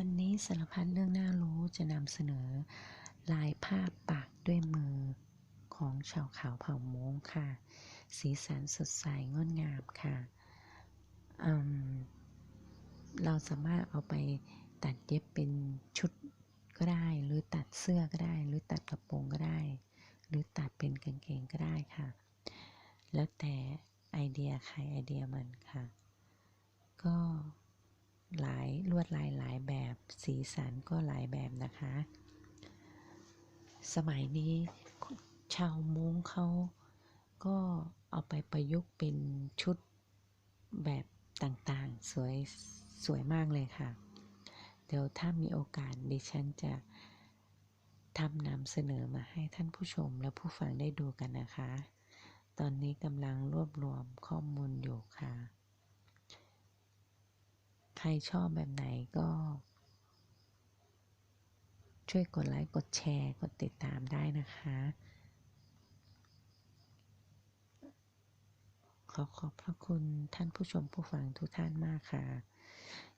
วันนี้สารพัดเรื่องน่ารู้จะนำเสนอ ลายภาพปากด้วยมือของชาวเขาเผ่าม้งค่ะ สีสันสดใสงดงามค่ะอืมเราสามารถเอาไปตัดเย็บเป็นชุดก็ได้ หรือตัดเสื้อก็ได้ หรือตัดกระโปรงก็ได้ หรือตัดเป็นกางเกงก็ได้ค่ะ แล้วแต่ไอเดียใครไอเดียมันค่ะ ก็ หลายลวดลายหลายแบบสีสันก็หลายแบบนะคะ สมัยนี้ชาวมุ้งเขาก็เอาไปประยุกต์เป็นชุดแบบต่างๆ สวยสวยมากเลยค่ะ เดี๋ยวถ้ามีโอกาสดิฉันจะทำนำเสนอมาให้ท่านผู้ชมและผู้ฟังได้ดูกันนะคะ ตอนนี้กำลังรวบรวมข้อมูลอยู่ค่ะ รชอบแบบไหนก็ ช่วยกดไลค์ กดแชร์ กดติดตามได้นะคะ ขอขอบพระคุณท่านผู้ชมผู้ฟังทุกท่านมากค่ะ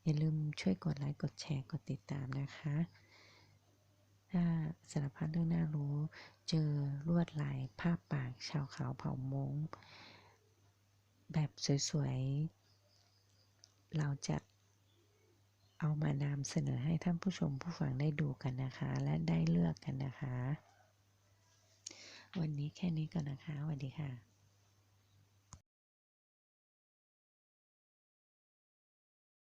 อย่าลืมช่วยกดไลค์ กดแชร์ กดติดตามนะคะ ถ้าสารพัดเรื่องน่ารู้ เจอลวดลายภาพปากชาวเขาเผ่ามงแบบสวยๆเราจะ เอามานำเสนอให้ท่านผู้ชมผู้ฟังได้ดูกันนะคะ และได้เลือกกันนะคะ วันนี้แค่นี้ก่อนนะคะสวัสดีค่ะ